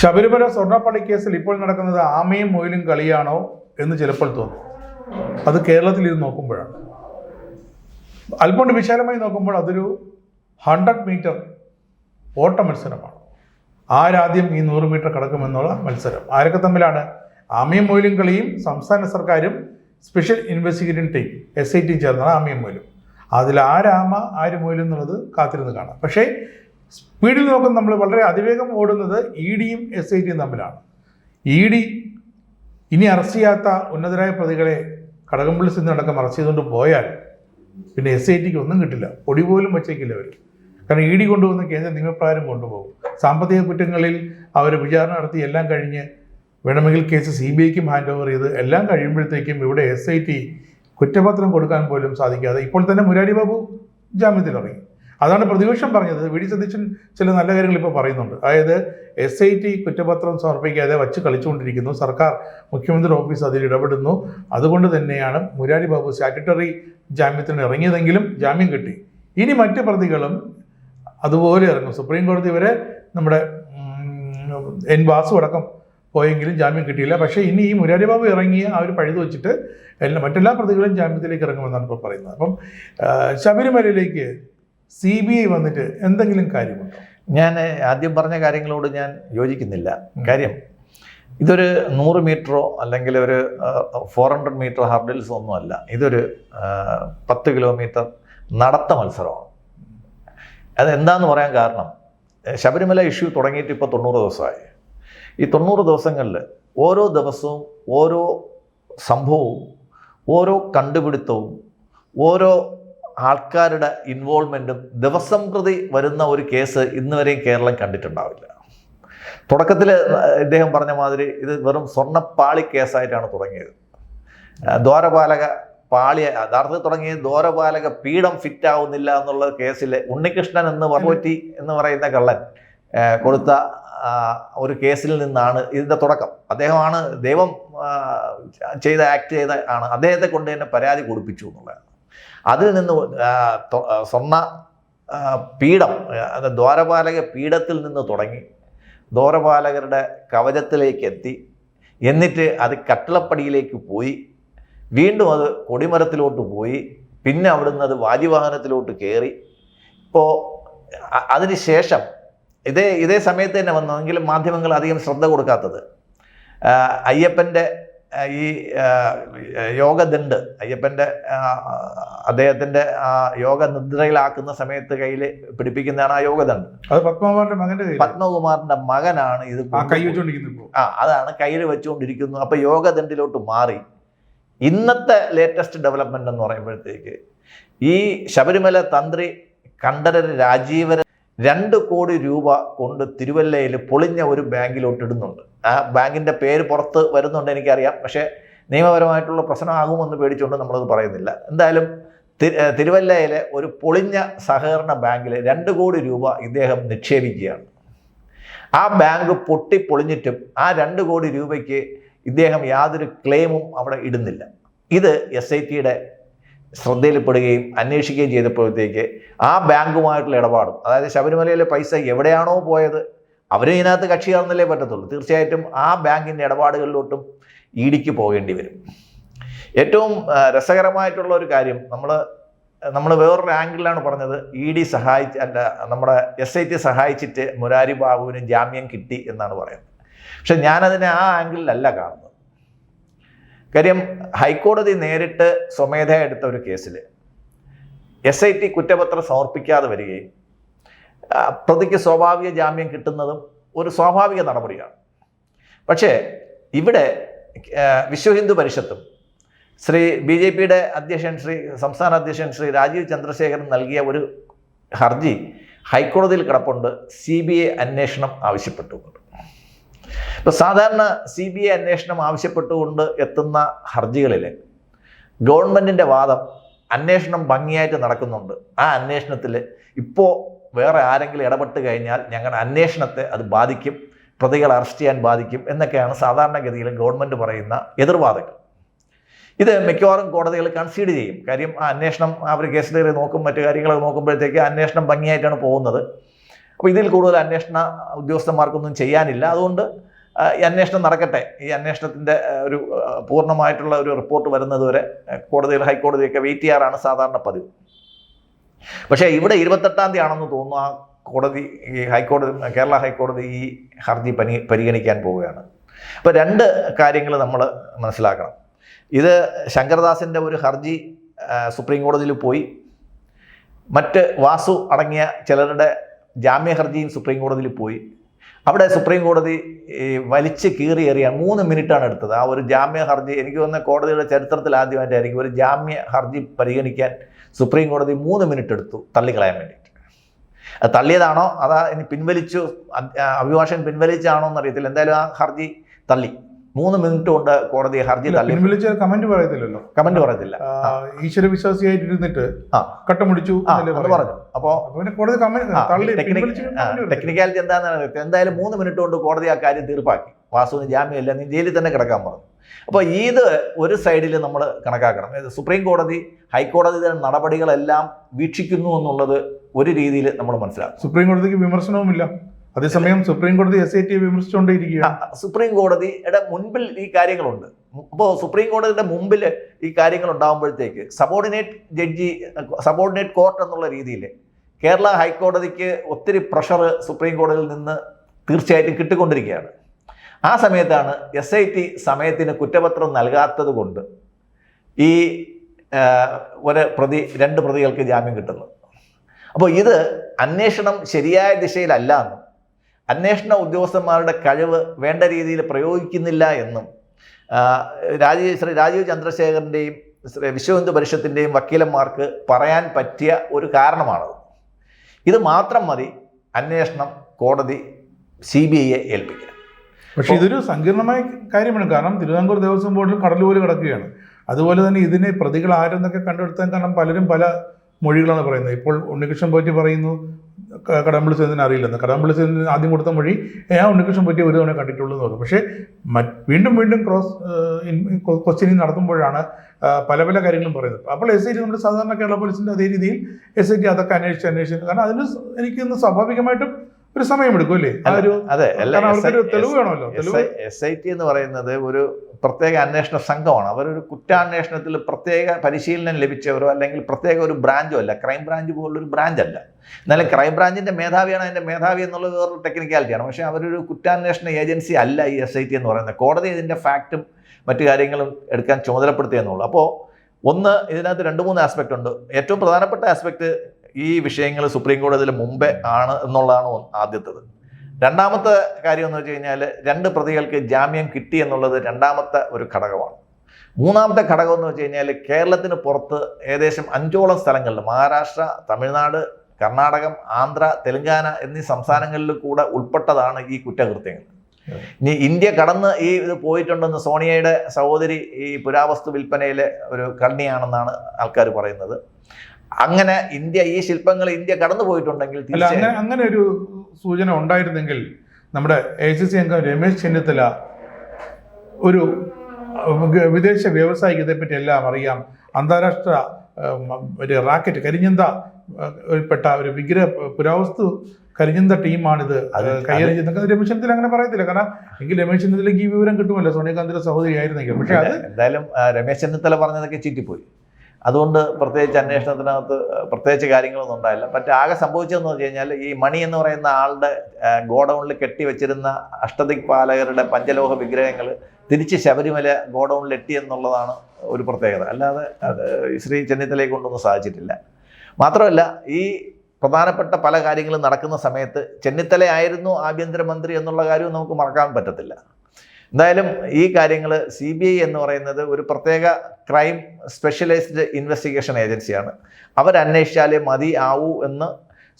ശബരിമല സ്വർണപ്പള്ളി കേസിൽ ഇപ്പോൾ നടക്കുന്നത് ആമയും മൊയിലും കളിയാണോ എന്ന് ചിലപ്പോൾ തോന്നും. അത് കേരളത്തിൽ ഇത് നോക്കുമ്പോഴാണ്. അല്പം വിശാലമായി നോക്കുമ്പോൾ അതൊരു ഹൺഡ്രഡ് മീറ്റർ ഓട്ട മത്സരമാണ്. ആരാദ്യം ഈ നൂറ് മീറ്റർ കടക്കുമെന്നുള്ള മത്സരം. ആരൊക്കെ തമ്മിലാണ്? ആമയും മൊയിലും കളിയും സംസ്ഥാന സർക്കാരും special investigating team S I T ചേർന്നാണ് ആമയും മൊയിലും. അതിൽ ആരാമ ആര് മൊയിലും എന്നുള്ളത് കാത്തിരുന്ന് കാണാം. പക്ഷേ സ്പീഡിൽ നോക്കുന്ന നമ്മൾ വളരെ അതിവേഗം ഓടുന്നത് ഇ ഡിയും എസ് ഐ ടിയും തമ്മിലാണ്. ഇ ഡി ഇനി അറസ്റ്റ് ചെയ്യാത്ത ഉന്നതരായ പ്രതികളെ കടകംപള്ളി സിന്ധു അടക്കം അറസ്റ്റ് ചെയ്തുകൊണ്ട് പോയാൽ പിന്നെ എസ് ഐ ടിക്ക് ഒന്നും കിട്ടില്ല. പൊടി പോലും വച്ചേക്കില്ല അവർ കാരണം ഇ ഡി കൊണ്ടുവന്ന് കേന്ദ്ര നിയമപ്രകാരം കൊണ്ടുപോകും. സാമ്പത്തിക കുറ്റങ്ങളിൽ അവർ വിചാരണ നടത്തി എല്ലാം കഴിഞ്ഞ് വേണമെങ്കിൽ കേസ് സി ബി ഐക്കും ഹാൻഡ് ഓവർ ചെയ്ത് എല്ലാം കഴിയുമ്പോഴത്തേക്കും ഇവിടെ എസ് ഐ ടി കുറ്റപത്രം കൊടുക്കാൻ പോലും സാധിക്കാതെ ഇപ്പോൾ തന്നെ മുരാരി ബാബു ജാമ്യത്തിൽ ഇറങ്ങി. അതാണ് പ്രതിപക്ഷം പറഞ്ഞത്. വി ഡി സതീശൻ ചില നല്ല കാര്യങ്ങൾ ഇപ്പോൾ പറയുന്നുണ്ട്. അതായത് എസ് ഐ ടി കുറ്റപത്രം സമർപ്പിക്കാതെ വച്ച് കളിച്ചുകൊണ്ടിരിക്കുന്നു. സർക്കാർ മുഖ്യമന്ത്രി ഓഫീസ് അതിൽ ഇടപെടുന്നു. അതുകൊണ്ട് തന്നെയാണ് മുരാരി ബാബു സ്റ്റാറ്റുട്ടറി ജാമ്യത്തിന് ഇറങ്ങിയതെങ്കിലും ജാമ്യം കിട്ടി. ഇനി മറ്റ് പ്രതികളും അതുപോലെ ഇറങ്ങും. സുപ്രീം കോടതി വരെ നമ്മുടെ എൻ വാസു അടക്കം പോയെങ്കിലും ജാമ്യം കിട്ടിയില്ല. പക്ഷേ ഇനി ഈ മുരാരി ബാബു ഇറങ്ങിയ ആ ഒരു പഴുത് വെച്ചിട്ട് എല്ലാ മറ്റെല്ലാ പ്രതികളും ജാമ്യത്തിലേക്ക് ഇറങ്ങുമെന്നാണ് ഇപ്പോൾ പറയുന്നത്. അപ്പം ശബരിമലയിലേക്ക് സി ബി ഐ വന്നിട്ട് എന്തെങ്കിലും കാര്യമുണ്ടോ? ഞാൻ ആദ്യം പറഞ്ഞ കാര്യങ്ങളോട് ഞാൻ യോജിക്കുന്നില്ല. കാര്യം ഇതൊരു നൂറ് മീറ്ററോ അല്ലെങ്കിൽ ഒരു ഫോർ ഹൺഡ്രഡ് മീറ്റർ ഹർഡിൽസ് ഒന്നുമല്ല ഇതൊരു പത്ത് കിലോമീറ്റർ നടത്ത മത്സരമാണ്. അത് എന്താന്ന് പറയാൻ കാരണം ശബരിമല ഇഷ്യൂ തുടങ്ങിയിട്ട് ഇപ്പോൾ തൊണ്ണൂറ് ദിവസമായി. ഈ തൊണ്ണൂറ് ദിവസങ്ങളിൽ ഓരോ ദിവസവും ഓരോ സംഭവവും ഓരോ കണ്ടുപിടുത്തവും ഓരോ ആൾക്കാരുടെ ഇൻവോൾവ്മെന്റും ദിവസം പ്രതി വരുന്ന ഒരു കേസ് ഇന്ന് വരെയും കേരളം കണ്ടിട്ടുണ്ടാവില്ല. തുടക്കത്തിൽ ഇദ്ദേഹം പറഞ്ഞ മാതിരി ഇത് വെറും സ്വർണപ്പാളി കേസായിട്ടാണ് തുടങ്ങിയത്. ദ്വാരപാലക പാളി യഥാർത്ഥത്തിൽ തുടങ്ങിയ ദ്വാരപാലക പീഠം ഫിറ്റ് ആവുന്നില്ല എന്നുള്ള കേസിൽ ഉണ്ണികൃഷ്ണൻ എന്ന് പോറ്റി എന്ന് പറയുന്ന കള്ളൻ കൊടുത്ത ഒരു കേസിൽ നിന്നാണ് ഇതിന്റെ തുടക്കം. അദ്ദേഹമാണ് ദൈവം ചെയ്ത ആക്ട് ചെയ്ത ആണ്. അദ്ദേഹത്തെ കൊണ്ട് തന്നെ പരാതി കൊടുപ്പിച്ചു എന്നുള്ളതാണ്. അതിൽ നിന്ന് സ്വർണ പീഠം ദ്വാരപാലക പീഠത്തിൽ നിന്ന് തുടങ്ങി ദ്വാരപാലകരുടെ കവചത്തിലേക്ക് എത്തി എന്നിട്ട് അത് കട്ടിളപ്പടിയിലേക്ക് പോയി വീണ്ടും അത് കൊടിമരത്തിലോട്ട് പോയി പിന്നെ അവിടുന്ന് അത് വാജിവാഹനത്തിലോട്ട് കയറി. ഇപ്പോൾ അതിന് ശേഷം ഇതേ ഇതേ സമയത്ത് തന്നെ വന്നെങ്കിലും മാധ്യമങ്ങൾ അധികം ശ്രദ്ധ കൊടുക്കാത്തത്. അയ്യപ്പന്റെ ഈ യോഗദണ്ഡ് അയ്യപ്പന്റെ അദ്ദേഹത്തിന്റെ ആ യോഗ നിദ്രയിലാക്കുന്ന സമയത്ത് കയ്യിൽ പിടിപ്പിക്കുന്നതാണ് ആ യോഗദണ്ഡ്. അത് പത്മകുമാറിന്റെ മകന്റെ പത്മകുമാറിന്റെ മകനാണ് ഇത് ആ കൈ വെച്ചുകൊണ്ടിരിക്കുന്നത് ആ അതാണ് കയ്യിൽ വെച്ചുകൊണ്ടിരിക്കുന്നു അപ്പൊ യോഗദണ്ഡിലോട്ട് മാറി. ഇന്നത്തെ ലേറ്റസ്റ്റ് ഡെവലപ്മെന്റ് എന്ന് പറയുമ്പോഴത്തേക്ക് ഈ ശബരിമല തന്ത്രി കണ്ഠരര് രാജീവരൻ രണ്ട് കോടി രൂപ കൊണ്ട് തിരുവല്ലയിൽ പൊളിഞ്ഞ ഒരു ബാങ്കിലോട്ട് ഇടുന്നുണ്ട്. ആ ബാങ്കിന്റെ പേര് പുറത്ത് വരുന്നുണ്ട് എനിക്കറിയാം. പക്ഷേ നിയമപരമായിട്ടുള്ള പ്രശ്നമാകുമെന്ന് പേടിച്ചുകൊണ്ട് നമ്മളത് പറയുന്നില്ല. എന്തായാലും തിരുവല്ലയിലെ ഒരു പൊളിഞ്ഞ സഹകരണ ബാങ്കിൽ രണ്ട് കോടി രൂപ ഇദ്ദേഹം നിക്ഷേപിക്കുകയാണ്. ആ ബാങ്ക് പൊട്ടി പൊളിഞ്ഞിട്ടും ആ രണ്ട് കോടി രൂപയ്ക്ക് ഇദ്ദേഹം യാതൊരു ക്ലെയിമും അവിടെ ഇടുന്നില്ല. ഇത് എസ് ഐ ടിയുടെ ശ്രദ്ധയിൽപ്പെടുകയും അന്വേഷിക്കുകയും ചെയ്തപ്പോഴത്തേക്ക് ആ ബാങ്കുമായിട്ടുള്ള ഇടപാടും അതായത് ശബരിമലയിലെ പൈസ എവിടെയാണോ പോയത് അവരും ഇതിനകത്ത് കക്ഷിയാണെന്നല്ലേ പറ്റത്തുള്ളൂ. തീർച്ചയായിട്ടും ആ ബാങ്കിന്റെ ഇടപാടുകളിലോട്ടും ഇടിക്ക് പോകേണ്ടി വരും. ഏറ്റവും രസകരമായിട്ടുള്ള ഒരു കാര്യം നമ്മൾ നമ്മൾ വേറൊരു ആംഗിളിലാണ് പറഞ്ഞത് ഇ ഡി സഹായിച്ച് അല്ല നമ്മുടെ എസ് ഐ ടി സഹായിച്ചിട്ട് മുരാരി ബാബുവിന് ജാമ്യം കിട്ടി എന്നാണ് പറയുന്നത്. പക്ഷെ ഞാനതിനെ ആ ആംഗിളിലല്ല കാണുന്നത്. കാര്യം ഹൈക്കോടതി നേരിട്ട് സ്വമേധയ എടുത്ത ഒരു കേസിൽ എസ് ഐ ടി കുറ്റപത്രം സമർപ്പിക്കാതെ വരികയും പ്രതിക്ക് സ്വാഭാവിക ജാമ്യം കിട്ടുന്നതും ഒരു സ്വാഭാവിക നടപടിയാണ്. പക്ഷേ ഇവിടെ വിശ്വ ഹിന്ദു പരിഷത്തും ശ്രീ ബി ജെ പിയുടെ അധ്യക്ഷൻ ശ്രീ സംസ്ഥാന അധ്യക്ഷൻ ശ്രീ രാജീവ് ചന്ദ്രശേഖരൻ നൽകിയ ഒരു ഹർജി ഹൈക്കോടതിയിൽ കിടപ്പുണ്ട്. സി ബി ഐ അന്വേഷണം ആവശ്യപ്പെട്ടുകൊണ്ട്. ഇപ്പോൾ സാധാരണ സി ബി ഐ അന്വേഷണം ആവശ്യപ്പെട്ടുകൊണ്ട് എത്തുന്ന ഹർജികളിൽ ഗവൺമെന്റിന്റെ വാദം അന്വേഷണം ഭംഗിയായിട്ട് നടക്കുന്നുണ്ട്. ആ അന്വേഷണത്തിൽ ഇപ്പോൾ വേറെ ആരെങ്കിലും ഇടപെട്ട് കഴിഞ്ഞാൽ ഞങ്ങളുടെ അന്വേഷണത്തെ അത് ബാധിക്കും പ്രതികളെ അറസ്റ്റ് ചെയ്യാൻ ബാധിക്കും എന്നൊക്കെയാണ് സാധാരണഗതിയിൽ ഗവൺമെന്റ് പറയുന്ന എതിർവാദങ്ങൾ. ഇത് മിക്കവാറും കോടതികൾ കൺസീഡ് ചെയ്യും. കാര്യം ആ അന്വേഷണം അവർ കേസിൽ നോക്കും മറ്റു കാര്യങ്ങളൊക്കെ നോക്കുമ്പോഴത്തേക്ക് അന്വേഷണം ഭംഗിയായിട്ടാണ് പോകുന്നത്. അപ്പോൾ ഇതിൽ കൂടുതൽ അന്വേഷണ ഉദ്യോഗസ്ഥന്മാർക്കൊന്നും ചെയ്യാനില്ല. അതുകൊണ്ട് ഈ അന്വേഷണം നടക്കട്ടെ. ഈ അന്വേഷണത്തിന്റെ ഒരു പൂർണമായിട്ടുള്ള ഒരു റിപ്പോർട്ട് വരുന്നതുവരെ കോടതിയിൽ ഹൈക്കോടതിയൊക്കെ വെയിറ്റ് ചെയ്യാറാണ് സാധാരണ പതിവ്. പക്ഷേ ഇവിടെ ഇരുപത്തെട്ടാം തീയതി ആണെന്ന് തോന്നുന്നു ആ കോടതി ഈ ഹൈക്കോടതി കേരള ഹൈക്കോടതി ഈ ഹർജി പരി പരിഗണിക്കാൻ പോവുകയാണ്. അപ്പോൾ രണ്ട് കാര്യങ്ങൾ നമ്മൾ മനസ്സിലാക്കണം. ഇത് ശങ്കർദാസിന്റെ ഒരു ഹർജി സുപ്രീം കോടതിയിൽ പോയി. മറ്റ് വാസു അടങ്ങിയ ചിലരുടെ ജാമ്യ ഹർജിയും സുപ്രീം കോടതിയിൽ പോയി. അവിടെ സുപ്രീം കോടതി കീറി എറിയാൻ മൂന്ന് മിനിറ്റാണ് എടുത്തത്. ആ ഒരു ജാമ്യ ഹർജി എനിക്ക് തോന്നുന്ന കോടതിയുടെ ചരിത്രത്തിൽ ആദ്യമായിട്ടായിരിക്കും ഒരു ജാമ്യ ഹർജി പരിഗണിക്കാൻ സുപ്രീം കോടതി മൂന്ന് മിനിറ്റ് എടുത്തു തള്ളിക്കളയാൻ വേണ്ടിയിട്ട്. അത് തള്ളിയതാണോ? അതാ ഇനി പിൻവലിച്ചു അഭിഭാഷകൻ പിൻവലിച്ചാണോ എന്നറിയത്തില്ല. എന്തായാലും ആ ഹർജി തള്ളി. മൂന്ന് മിനിറ്റ് കൊണ്ട് കോടതി ഹർജി തള്ളി. പിൻവലിച്ച കമന്റ് പറയത്തില്ലല്ലോ. കമന്റ് പറയത്തില്ല. ഈശ്വര വിശ്വാസിയായിട്ടിരുന്നിട്ട് ആ. കട്ടമുടിച്ചു പറഞ്ഞു. അപ്പോൾ അപ്പൊ പിന്നെ കോടതി കമന്റ് ടെക്നിക്കാലിറ്റി എന്താണെന്ന് എന്തായാലും മൂന്ന് മിനിറ്റ് കൊണ്ട് കോടതി ആ കാര്യം തീർപ്പാക്കി. വാസുവിന് ജാമ്യമില്ല നീ ജയിലിൽ തന്നെ കിടക്കാൻ പറഞ്ഞു. അപ്പോൾ ഇത് ഒരു സൈഡിൽ നമ്മൾ കണക്കാക്കണം. സുപ്രീം കോടതി ഹൈക്കോടതിയുടെ നടപടികളെല്ലാം വീക്ഷിക്കുന്നു എന്നുള്ളത് ഒരു രീതിയിൽ നമ്മൾ മനസ്സിലാക്കും സുപ്രീം കോടതിക്ക് വിമർശനവുമില്ല. അതേസമയം സുപ്രീം കോടതി എസ് ഐ ടി വിമർശിച്ചുകൊണ്ടേയിരിക്കുക സുപ്രീം കോടതിയുടെ മുൻപിൽ ഈ കാര്യങ്ങളുണ്ട്. അപ്പോൾ സുപ്രീം കോടതിയുടെ മുമ്പിൽ ഈ കാര്യങ്ങൾ ഉണ്ടാകുമ്പോഴത്തേക്ക് സബോർഡിനേറ്റ് ജഡ്ജി സബോർഡിനേറ്റ് കോർട്ട് എന്നുള്ള രീതിയിൽ കേരള ഹൈക്കോടതിക്ക് ഒത്തിരി പ്രഷർ സുപ്രീം കോടതിയിൽ നിന്ന് തീർച്ചയായിട്ടും കിട്ടിക്കൊണ്ടിരിക്കുകയാണ്. ആ സമയത്താണ് എസ് ഐ ടി സമയത്തിന് കുറ്റപത്രം നൽകാത്തത് കൊണ്ട് ഈ ഒരു പ്രതി രണ്ട് പ്രതികൾക്ക് ജാമ്യം കിട്ടുന്നത്. അപ്പോൾ ഇത് അന്വേഷണം ശരിയായ ദിശയിലല്ല എന്നും അന്വേഷണ ഉദ്യോഗസ്ഥന്മാരുടെ കഴിവ് വേണ്ട രീതിയിൽ പ്രയോഗിക്കുന്നില്ല എന്നും രാജീവ് ശ്രീ രാജീവ് ചന്ദ്രശേഖരന്റെയും വിശ്വഹിന്ദു പരിഷത്തിന്റെയും വക്കീലന്മാർക്ക് പറയാൻ പറ്റിയ ഒരു കാരണമാണത്. ഇത് മാത്രം മതി അന്വേഷണം കോടതി സി ബി ഐയെ ഏൽപ്പിക്കാൻ പക്ഷെ ഇതൊരു സങ്കീർണമായ കാര്യമാണ്. കാരണം തിരുവിതാംകൂർ ദേവസ്വം ബോർഡിൽ കടലുപോലെ കിടക്കുകയാണ്. അതുപോലെ തന്നെ ഇതിനെ പ്രതികൾ ആരെന്നൊക്കെ കണ്ടെടുത്താൻ കാരണം പലരും പല മൊഴികളാണ് പറയുന്നത്. ഇപ്പോൾ ഉണ്ണികൃഷ്ണൻ പോറ്റി പറയുന്നു കടമ്പിളി സേനത്തിന് അറിയില്ലെന്ന്. കടമ്പിളി സുരേന്ദ്രൻ ആദ്യം കൊടുത്ത മൊഴി ഞാൻ ഉണ്ണികൃഷ്ണൻ പോറ്റി ഒരു തവണ കണ്ടിട്ടുള്ളൂ എന്ന് പറഞ്ഞു. പക്ഷേ മറ്റ് വീണ്ടും വീണ്ടും ക്രോസ് ക്വസ്റ്റ്യനിങ് നടത്തുമ്പോഴാണ് പല പല കാര്യങ്ങളും പറയുന്നത്. അപ്പോൾ എസ് ഐ ടി നമ്മുടെ സാധാരണ കേരള പോലീസിന്റെ അതേ രീതിയിൽ എസ് ഐ ടി അതൊക്കെ അന്വേഷിച്ച് അന്വേഷിച്ച്. കാരണം അതിന് എനിക്കൊന്ന് സ്വാഭാവികമായിട്ടും ഒരു സമയമെടുക്കും അല്ലേ അതെ തെളിവ് വേണമല്ലോ. എസ് ഐ ടി എന്ന് പറയുന്നത് ഒരു പ്രത്യേക അന്വേഷണ സംഘമാണ്. അവരൊരു കുറ്റാന്വേഷണത്തിൽ പ്രത്യേക പരിശീലനം ലഭിച്ചവരോ അല്ലെങ്കിൽ പ്രത്യേക ഒരു ബ്രാഞ്ചോ അല്ല. ക്രൈം ബ്രാഞ്ച് പോലുള്ളൊരു ബ്രാഞ്ച് അല്ല എന്നാലും ക്രൈം ബ്രാഞ്ചിന്റെ മേധാവിയാണ് അതിന്റെ മേധാവി എന്നുള്ളത് വേറൊരു ടെക്നിക്കാലിറ്റിയാണ് പക്ഷേ അവരൊരു കുറ്റാന്വേഷണ ഏജൻസി അല്ല ഈ എസ് ഐ ടി എന്ന് പറയുന്നത്. കോടതി ഇതിന്റെ ഫാക്റ്റും മറ്റു കാര്യങ്ങളും എടുക്കാൻ ചുമതലപ്പെടുത്തിയെന്നുള്ളൂ. അപ്പോൾ ഒന്ന് ഇതിനകത്ത് രണ്ട് മൂന്ന് ആസ്പെക്ട് ഉണ്ട്. ഏറ്റവും പ്രധാനപ്പെട്ട ആസ്പെക്റ്റ് ഈ വിഷയങ്ങൾ സുപ്രീം കോടതിയിൽ മുമ്പേ ആണ് എന്നുള്ളതാണ് ആദ്യത്തത്. രണ്ടാമത്തെ കാര്യം എന്ന് വെച്ച് കഴിഞ്ഞാൽ രണ്ട് പ്രതികൾക്ക് ജാമ്യം കിട്ടി എന്നുള്ളത് രണ്ടാമത്തെ ഒരു ഘടകമാണ്. മൂന്നാമത്തെ ഘടകം എന്ന് വെച്ച് കഴിഞ്ഞാൽ കേരളത്തിന് പുറത്ത് ഏകദേശം അഞ്ചോളം സ്ഥലങ്ങളിൽ മഹാരാഷ്ട്ര തമിഴ്നാട് കർണാടകം ആന്ധ്ര തെലങ്കാന എന്നീ സംസ്ഥാനങ്ങളിൽ കൂടെ ഉൾപ്പെട്ടതാണ് ഈ കുറ്റകൃത്യങ്ങൾ. ഇനി ഇന്ത്യ കടന്ന് ഈ ഇത് പോയിട്ടുണ്ടെന്ന് സോണിയയുടെ സഹോദരി ഈ പുരാവസ്തു വിൽപ്പനയിലെ ഒരു കണ്ണിയാണെന്നാണ് ആൾക്കാർ പറയുന്നത്. അങ്ങനെ ഇന്ത്യ ഈ ശില്പങ്ങൾ ഇന്ത്യ കടന്നു പോയിട്ടുണ്ടെങ്കിൽ അങ്ങനെ ഒരു സൂചന ഉണ്ടായിരുന്നെങ്കിൽ നമ്മുടെ എ സി സി അംഗം രമേശ് ചെന്നിത്തല ഒരു വിദേശ വ്യവസായിക്ക് ഇതേപ്പറ്റി എല്ലാം അറിയാം. അന്താരാഷ്ട്ര ഒരു റാക്കറ്റ് കരിഞ്ഞന്ത പെട്ട ഒരു വിഗ്രഹ പുരാവസ്തു കരിഞ്ഞന്ത ടീമാണിത് കൈകാര്യം ചെയ്യുന്നത്. രമേശ് ചെന്നിത്തല അങ്ങനെ പറയത്തില്ല. കാരണം എങ്കിൽ രമേശ് ചെന്നിത്തലയ്ക്ക് ഈ വിവരം കിട്ടുമല്ലോ. സോണിയാഗാന്ധിയുടെ സഹോദരി ആയിരുന്നെങ്കിൽ പക്ഷേ അത് എന്തായാലും രമേശ് ചെന്നിത്തല പറഞ്ഞതൊക്കെ ചീറ്റിപ്പോയി. അതുകൊണ്ട് പ്രത്യേകിച്ച് അന്വേഷണത്തിനകത്ത് പ്രത്യേകിച്ച് കാര്യങ്ങളൊന്നും ഉണ്ടായില്ല. മറ്റേ ആകെ സംഭവിച്ചതെന്ന് വെച്ച് കഴിഞ്ഞാൽ ഈ മണി എന്ന് പറയുന്ന ആളുടെ ഗോഡൗണിൽ കെട്ടി വെച്ചിരുന്ന അഷ്ടദിക്പാലകരുടെ പഞ്ചലോഹ വിഗ്രഹങ്ങൾ തിരിച്ച് ശബരിമല ഗോഡൗണിൽ എത്തി എന്നുള്ളതാണ് ഒരു പ്രത്യേകത. അല്ലാതെ അത് ശ്രീ ചെന്നിത്തലയെ കൊണ്ടൊന്നും സാധിച്ചിട്ടില്ല. മാത്രമല്ല ഈ പ്രധാനപ്പെട്ട പല കാര്യങ്ങളും നടക്കുന്ന സമയത്ത് ചെന്നിത്തലയായിരുന്നു ആഭ്യന്തരമന്ത്രി എന്നുള്ള കാര്യവും നമുക്ക് മറക്കാൻ പറ്റത്തില്ല. എന്തായാലും ഈ കാര്യങ്ങൾ സി ബി ഐ എന്ന് പറയുന്നത് ഒരു പ്രത്യേക ക്രൈം സ്പെഷ്യലൈസ്ഡ് ഇൻവെസ്റ്റിഗേഷൻ ഏജൻസിയാണ് അവരന്വേഷിച്ചാലേ മതി ആവൂ എന്ന്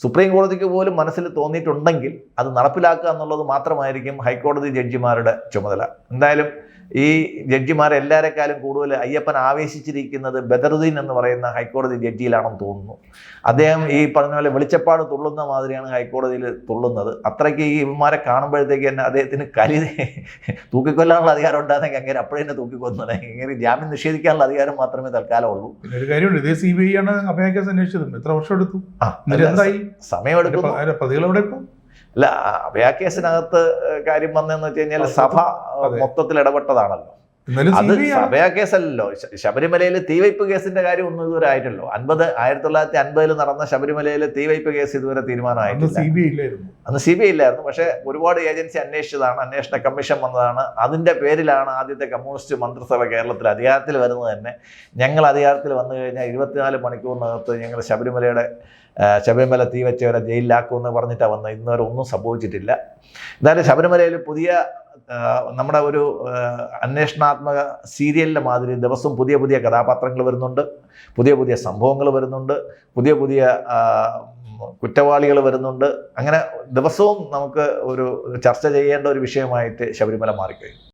സുപ്രീം കോടതിക്ക് പോലും മനസ്സിൽ തോന്നിയിട്ടുണ്ടെങ്കിൽ അത് നടപ്പിലാക്കുക എന്നുള്ളത് മാത്രമായിരിക്കും ഹൈക്കോടതി ജഡ്ജിമാരുടെ ചുമതല. എന്തായാലും ഈ ജഡ്ജിമാർ എല്ലാവരെക്കാളും കൂടുതൽ അയ്യപ്പൻ ആവേശിച്ചിരിക്കുന്നത് ബദറുദ്ദീൻ എന്ന് പറയുന്ന ഹൈക്കോടതി ജഡ്ജിയിലാണെന്ന് തോന്നുന്നു. അദ്ദേഹം ഈ പറഞ്ഞ പോലെ വെളിച്ചപ്പാട് തുള്ളുന്ന മാതിരിയാണ് ഹൈക്കോടതിയിൽ തുള്ളുന്നത്. അത്രയ്ക്ക് ഈ ഇവന്മാരെ കാണുമ്പോഴത്തേക്ക് തന്നെ അദ്ദേഹത്തിന് കലി തൂക്കിക്കൊല്ലാനുള്ള അധികാരം ഉണ്ടായിരുന്നെങ്കിൽ അങ്ങനെ അപ്പോഴേ തന്നെ തൂക്കിക്കൊന്നത് ഇങ്ങനെ ജാമ്യം നിഷേധിക്കാനുള്ള അധികാരം മാത്രമേ തൽക്കാലം ഉള്ളൂ. പിന്നെ ഒരു കാര്യമുണ്ട് ഇതേ സി ബി ഐ ആണ് അഭയക്കേസ് അന്വേഷിച്ചത്. എത്ര വർഷം എടുത്തു? ആ എടുക്കും പ്രതികളെവിടെ സമയമെടുക്കുന്നു അല്ല അഭയ കേസിനകത്ത് കാര്യം വന്നതെന്ന് വെച്ച് കഴിഞ്ഞാൽ സഭ മൊത്തത്തിൽ ഇടപെട്ടതാണല്ലോ. അത് അഭയാ. കേസല്ലല്ലോ ശബരിമലയിൽ ശബരിമലയിലെ തീവയ്പ് കേസിന്റെ കാര്യം ഒന്നും ഇതുവരെ ആയിട്ടല്ലോ അൻപത് ആയിരത്തി തൊള്ളായിരത്തി അൻപതിൽ നടന്ന ശബരിമലയിലെ തീവയ്പ്പ് കേസ് ഇതുവരെ തീരുമാനമായിട്ടില്ല. അന്ന് സി ബി ഐ ഇല്ലായിരുന്നു. പക്ഷെ ഒരുപാട് ഏജൻസി അന്വേഷിച്ചതാണ്. അന്വേഷണ കമ്മീഷൻ വന്നതാണ്. അതിന്റെ പേരിലാണ് ആദ്യത്തെ കമ്മ്യൂണിസ്റ്റ് മന്ത്രിസഭ കേരളത്തിൽ അധികാരത്തിൽ വരുന്നത് തന്നെ. ഞങ്ങൾ അധികാരത്തിൽ വന്നു കഴിഞ്ഞാൽ ഇരുപത്തിനാല് മണിക്കൂറിനകത്ത് ഞങ്ങൾ ശബരിമലയുടെ ശബരിമല തീ വെച്ചവരെ ജയിലിലാക്കുമെന്ന് പറഞ്ഞിട്ടാണ് വന്നത്. ഇന്നുവരെ ഒന്നും സംഭവിച്ചിട്ടില്ല. എന്തായാലും ശബരിമലയിൽ പുതിയ നമ്മുടെ ഒരു അന്വേഷണാത്മക സീരിയലിന്റെ മാതിരി ദിവസവും പുതിയ പുതിയ കഥാപാത്രങ്ങൾ വരുന്നുണ്ട്. പുതിയ പുതിയ സംഭവങ്ങൾ വരുന്നുണ്ട്. പുതിയ പുതിയ കുറ്റവാളികൾ വരുന്നുണ്ട്. അങ്ങനെ ദിവസവും നമുക്ക് ഒരു ചർച്ച ചെയ്യേണ്ട ഒരു വിഷയമായിട്ട് ശബരിമല മാറിക്കഴിഞ്ഞു.